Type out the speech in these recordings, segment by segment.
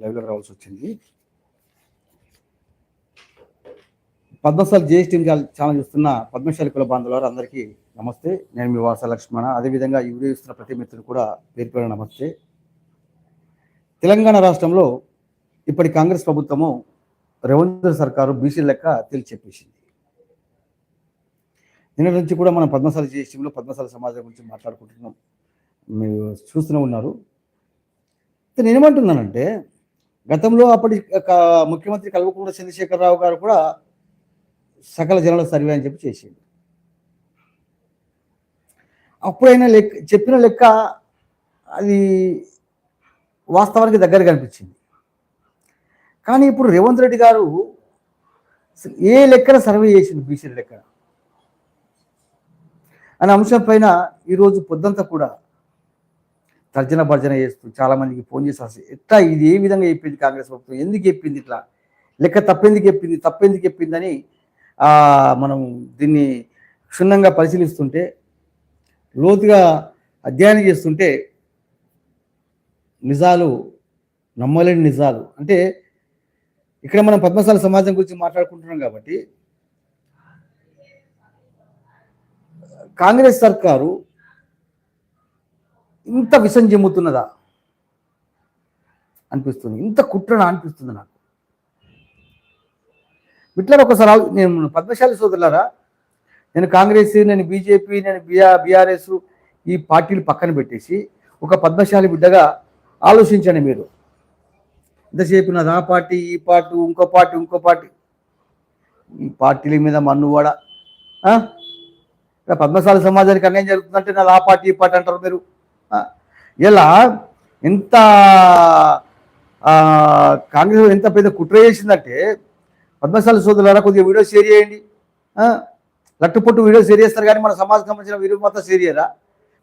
లైవ్లో రావాల్సి వచ్చింది పద్మశాల జిఎస్టీ ఛానల్ చూస్తున్న పద్మశాలి కుల బాంధవులారు అందరికీ నమస్తే. నేను మీ వాస లక్ష్మణ. అదేవిధంగా ఈ వీడియో ఇస్తున్న ప్రతి మిత్రుడు కూడా పేరు పేరు నమస్తే. తెలంగాణ రాష్ట్రంలో ఇప్పటి కాంగ్రెస్ ప్రభుత్వము రేవంత్ సర్కారు బీసీ లెక్క తేల్చెప్పేసింది నిన్న నుంచి కూడా మనం పద్మశాల జిఎస్టీలో పద్మశాల సమాజం గురించి మాట్లాడుకుంటున్నాం. మీరు చూస్తూనే ఉన్నారు. నేనేమంటున్నానంటే గతంలో అప్పటి ముఖ్యమంత్రి కల్వకుంట్ల చంద్రశేఖరరావు గారు కూడా సకల జనాల సర్వే అని చెప్పి చేసింది అప్పుడైనా లెక్క చెప్పిన లెక్క అది వాస్తవానికి దగ్గర కనిపించింది కానీ ఇప్పుడు రేవంత్ రెడ్డి గారు ఏ లెక్కన సర్వే చేసింది బీసీ లెక్క అనే అంశం పైన ఈరోజు పొద్దంతా కూడా తర్జన భర్జన చేస్తూ చాలామందికి ఫోన్ చేసి ఎట్లా ఇది ఏ విధంగా చెప్పింది కాంగ్రెస్ ప్రభుత్వం? ఎందుకు చెప్పింది ఇట్లా? లెక్క తప్పెందుకు చెప్పింది? తప్పెందుకు చెప్పిందని మనం దీన్ని క్షుణ్ణంగా పరిశీలిస్తుంటే లోతుగా అధ్యయనం చేస్తుంటే నిజాలు నమ్మలేని నిజాలు. అంటే ఇక్కడ మనం పద్మశాల సమాజం గురించి మాట్లాడుకుంటున్నాం కాబట్టి కాంగ్రెస్ సర్కారు ఇంత విషం చెమ్ముతున్నదా? అనిపిస్తుంది. ఇంత కుట్రనా అనిపిస్తుంది నాకు. ఇట్లా ఒకసారి నేను పద్మశాలి సోదరులారా నేను కాంగ్రెస్ నేను బీజేపీ నేను బిఆర్ బీఆర్ఎస్ ఈ పార్టీలు పక్కన పెట్టేసి ఒక పద్మశాలి బిడ్డగా ఆలోచించండి మీరు. ఇంతసేపు నాది ఆ పార్టీ ఈ పార్టీ ఇంకో పార్టీ ఇంకో పార్టీ? ఈ పార్టీల మీద మన్నువాడ ఇలా పద్మశాలి సమాజానికి అన్యాయం జరుగుతుందంటే నాది ఆ పార్టీ ఈ పార్టీ అంటారు మీరు. ఇలా ఎంత కాంగ్రెస్ ఎంత పెద్ద కుట్ర చేసిందంటే పద్మశాలి సోదరులారా కొద్దిగా వీడియో షేర్ చేయండి. లట్టుపొట్టు వీడియో షేర్ చేస్తారు కానీ మన సమాజం సంబంధించిన వీడియో మాత్రం షేర్ చేయరా?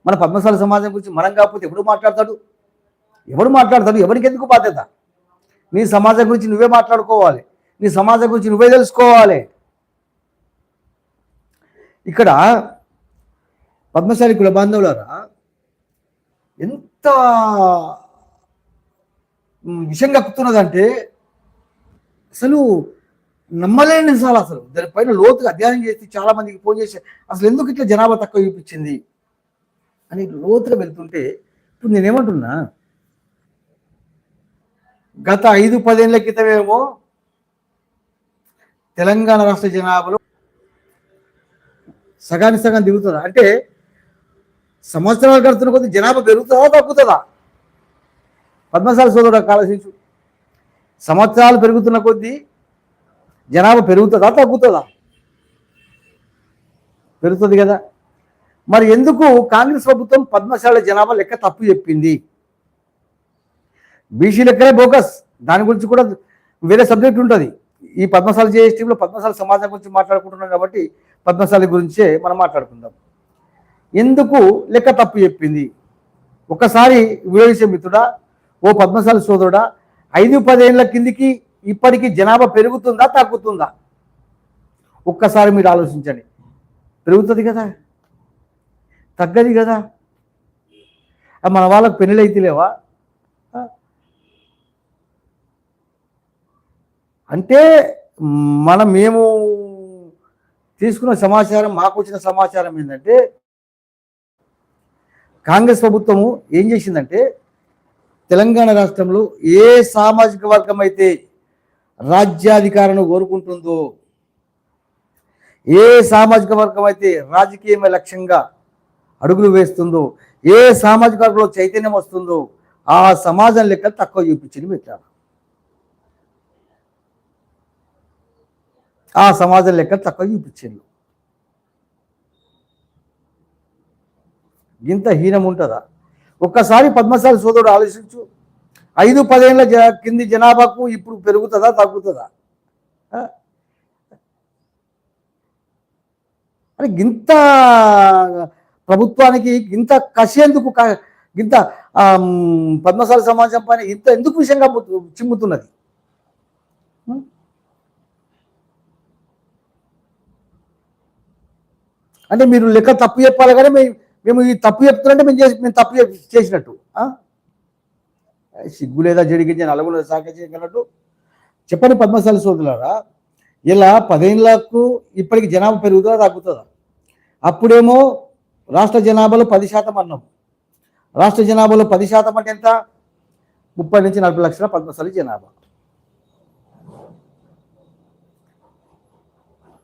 మన పద్మశాలి సమాజం గురించి మనం కాకపోతే ఎవడు మాట్లాడతాడు? ఎవడు మాట్లాడతాడు? ఎవరికి ఎందుకు బాధ్యత? నీ సమాజం గురించి నువ్వే మాట్లాడుకోవాలి. నీ సమాజం గురించి నువ్వే తెలుసుకోవాలి. ఇక్కడ పద్మశాలి కుల బాంధవులారా ఎంత మ్, విషం కక్కుతున్నదంటే అసలు నమ్మలేని సార్ అసలు. దానిపైన లోతుగా అధ్యయనం చేసి చాలా మందికి ఫోన్ చేసి అసలు ఎందుకు ఇట్లా జనాభా తక్కువ చూపించింది? అని లోతుగా వెళ్తుంటే ఇప్పుడు నేనేమంటున్నా? గత ఐదు పదేళ్ళ క్రితమేమో తెలంగాణ రాష్ట్ర జనాభాలో సగానికి సగం దిగుతుందా అంటే సంవత్సరాలు గడుతున్న కొద్ది జనాభా పెరుగుతుందా తగ్గుతుందా? పద్మశాల సోదరుడు ఆలోచించు సంవత్సరాలు పెరుగుతున్న కొద్దీ జనాభా పెరుగుతుందా తగ్గుతుందా? పెరుగుతుంది కదా. మరి ఎందుకు కాంగ్రెస్ ప్రభుత్వం పద్మశాల జనాభా లెక్క తప్పు చెప్పింది? బీసీ లెక్కనే బోకస్. దాని గురించి కూడా వేరే సబ్జెక్ట్ ఉంటుంది. ఈ పద్మశాల జిఎస్టీలో పద్మశాల సమాజం గురించి మాట్లాడుకుంటున్నాం కాబట్టి పద్మశాలి గురించే మనం మాట్లాడుకుందాం. ఎందుకు లెక్క తప్పు చెప్పింది? ఒకసారి వీడియో మిత్రుడా ఓ పద్మశాలి సోదరుడా ఐదు పదేళ్ళ కిందికి ఇప్పటికీ జనాభా పెరుగుతుందా తగ్గుతుందా? ఒక్కసారి మీరు ఆలోచించండి. పెరుగుతుంది కదా? తగ్గది కదా? మన వాళ్ళకి పెళ్ళి అయితే లేవా? అంటే మనం మేము తీసుకున్న సమాచారం మాకు వచ్చిన సమాచారం ఏంటంటే కాంగ్రెస్ ప్రభుత్వము ఏం చేసిందంటే తెలంగాణ రాష్ట్రంలో ఏ సామాజిక వర్గం అయితే రాజ్యాధికారాన్ని కోరుకుంటుందో ఏ సామాజిక వర్గం అయితే రాజకీయమే లక్ష్యంగా అడుగులు వేస్తుందో ఏ సామాజిక వర్గంలో చైతన్యం వస్తుందో ఆ సమాజం లెక్క తక్కువ చూపించింది పెట్టారు ఆ సమాజం లెక్క తక్కువ చూపించింది. ఇంత హీనం ఉంటుందా ఒక్కసారి పద్మశాలి సోదరుడు ఆలోచించు. ఐదు పదేళ్ళ జ కింది జనాభాకు ఇప్పుడు పెరుగుతుందా తగ్గుతుందా? అని గింత ప్రభుత్వానికి ఇంత కసి ఎందుకు ఇంత ఆమ్, పద్మశాలి సమాజం పైన ఇంత ఎందుకు విషయంగా చిమ్ముతున్నది? అంటే మీరు లెక్క తప్పు చెప్పాలి కానీ మేము మేము ఈ తప్పు చెప్తున్నారంటే మేము చేసి మేము తప్పు చేసినట్టు. సిగ్గు లేదా జడిగించి నలుగురు సహకరించగలట్టు చెప్పండి పద్మశాలి సోదరులారా ఇలా పదేళ్ళకు ఇప్పటికి జనాభా పెరుగుతుందా తగ్గుతుందా? అప్పుడేమో రాష్ట్ర జనాభాలో పది శాతం అన్నాం. రాష్ట్ర జనాభాలో పది శాతం అంటే ఎంత? ముప్పై నుంచి నలభై లక్షల పద్మశాలి జనాభా.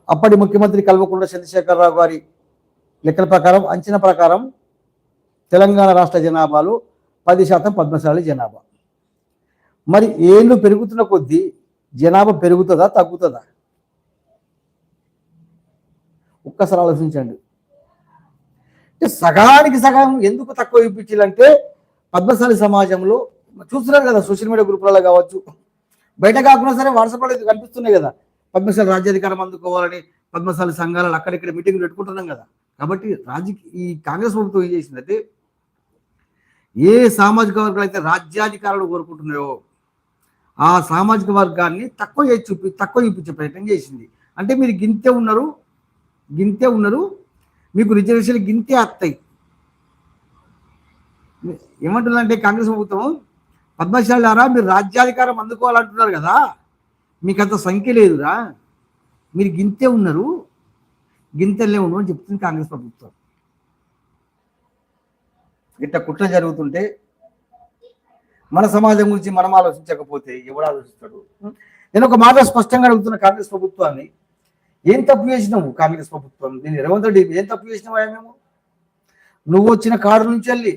అప్పటి ముఖ్యమంత్రి కల్వకుంట్ల చంద్రశేఖరరావు గారి లెక్కల ప్రకారం అంచనా ప్రకారం తెలంగాణ రాష్ట్ర జనాభాలో పది శాతం పద్మశాలి జనాభా. మరి ఏళ్ళు పెరుగుతున్న కొద్దీ జనాభా పెరుగుతుందా తగ్గుతుందా? ఒక్కసారి ఆలోచించండి. అంటే సగానికి సగం ఎందుకు తక్కువ ఇప్పించాలంటే పద్మశాలి సమాజంలో చూస్తున్నారు కదా సోషల్ మీడియా గ్రూపులలో కావచ్చు బయట కాకుండా సరే వాట్సాప్లో కనిపిస్తున్నాయి కదా పద్మశాలి రాజ్యాధికారం అందుకోవాలని పద్మశాలి సంఘాలు అక్కడిక్కడ మీటింగ్లు పెట్టుకుంటున్నాం కదా. కాబట్టి రాజకీయ ఈ కాంగ్రెస్ ప్రభుత్వం ఏం చేసిందంటే ఏ సామాజిక వర్గాలు అయితే రాజ్యాధికారులు కోరుకుంటున్నాయో ఆ సామాజిక వర్గాన్ని తక్కువ చేసి చూపి తక్కువ చూపించే ప్రయత్నం చేసింది. అంటే మీరు గింతే ఉన్నారు గింతే ఉన్నారు మీకు రిజర్వేషన్లు గింతే వస్తాయి. ఏమంటుందంటే కాంగ్రెస్ ప్రభుత్వం పద్మశాలారా మీరు రాజ్యాధికారం అందుకోవాలంటున్నారు కదా మీకు అంత సంఖ్య లేదురా మీరు గింతే ఉన్నారు గింతెల్లే ఉండవని చెప్తుంది కాంగ్రెస్ ప్రభుత్వం. ఇట్లా కుట్ర జరుగుతుంటే మన సమాజం గురించి మనం ఆలోచించకపోతే ఎవడు ఆలోచిస్తాడు? నేను ఒక మాట స్పష్టంగా అడుగుతున్న కాంగ్రెస్ ప్రభుత్వాన్ని ఏం తప్పు చేసినావు కాంగ్రెస్ ప్రభుత్వం? దీన్ని రేవంత్ రెడ్డి ఏం తప్పు చేసినావా మేము? నువ్వు వచ్చిన కాడు నుంచి వెళ్ళి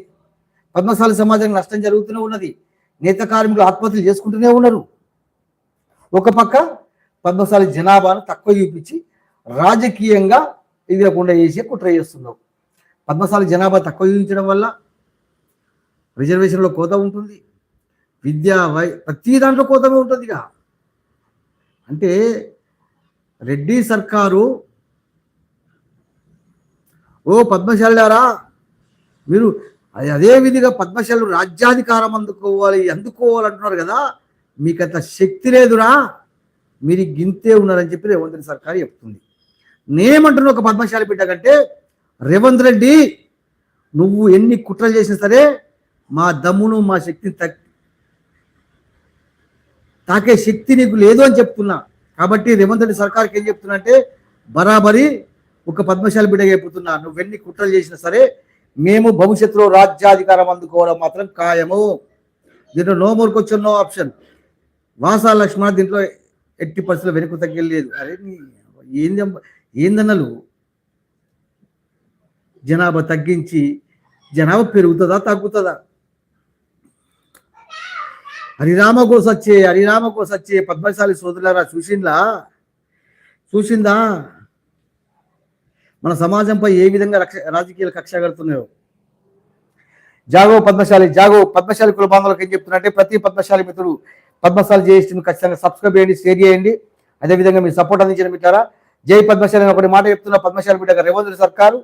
పద్మశాలి సమాజానికి నష్టం జరుగుతూనే ఉన్నది. నేత కార్మికులు ఆత్మహత్యలు చేసుకుంటూనే ఉన్నారు. ఒక పక్క పద్మశాలి జనాభాను తక్కువ చూపించి రాజకీయంగా ఇది లేకుండా చేసి కుట్ర చేస్తున్నావు. పద్మశాలి జనాభా తక్కువ చూపించడం వల్ల రిజర్వేషన్లో కోత ఉంటుంది. విద్య వై ప్రతి దాంట్లో కోతమే ఉంటుంది ఇక అంటే రెడ్డి సర్కారు ఓ పద్మశాలారా మీరు అదే- అదే విధిగా పద్మశాలు రాజ్యాధికారం అందుకోవాలి అందుకోవాలంటున్నారు కదా. మీకు అంత శక్తి లేదురా. మీరు గింతే ఉన్నారని చెప్పి రేవంత్ రెడ్డి సర్కారు చెప్తుంది. నేనేమంటున్నా ఒక పద్మశాలి బిడ్డ కంటే రేవంత్ రెడ్డి నువ్వు ఎన్ని కుట్రలు చేసినా సరే మా దమ్మును మా శక్తిని తక్ తాకే శక్తి నీకు లేదు అని చెప్తున్నా. కాబట్టి రేవంత్ రెడ్డి సర్కార్కి ఏం చెప్తున్నా అంటే బరాబరి ఒక పద్మశాలి బిడ్డ చెప్తున్నా నువ్వెన్ని కుట్రలు చేసినా సరే మేము భవిష్యత్తులో రాజ్యాధికారం అందుకోవడం మాత్రం ఖాయము. దీంట్లో no more question no option Vasa Lakshmana దీంట్లో ఎట్టి పరిస్థితుల్లో వెనుక తగ్గలేదు అరే ఏంది ఏందన్నలు? జనాభా తగ్గించి జనాభా పెరుగుతుందా తగ్గుతుందా? హరిరామ కోసొచ్చే హరిరామ కోసొచ్చే పద్మశాలి సోదరులారా చూసిందా చూసిందా? మన సమాజంపై ఏ విధంగా రక్ష రాజకీయాలు కక్ష కడుతున్నాయో? జాగో పద్మశాలి జాగో పద్మశాలి కులబాంధవులకు ఏం చెప్తున్నట్టే ప్రతి పద్మశాలి మిత్రుడు పద్మశాలి జేఎస్టీని ఖచ్చితంగా సబ్స్క్రైబ్ చేయండి షేర్ చేయండి. అదేవిధంగా మీ సపోర్ట్ అందించిన మిత్రారా జై పద్మశాలి ఒకటి మాట చెప్తున్న. పద్మశాలి బిడ్డ రేవంత్ రెడ్డి సర్కారు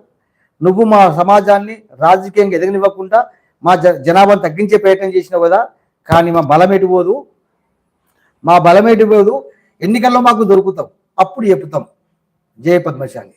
నువ్వు మా సమాజాన్ని రాజకీయంగా ఎదగనివ్వకుండా మా జ జనాభాను తగ్గించే ప్రయత్నం చేసినావు కదా కానీ మా బలం పోదు? మా బలం పోదు? ఎన్నికల్లో మాకు దొరుకుతాం అప్పుడు చెప్తాం జయ పద్మశాలి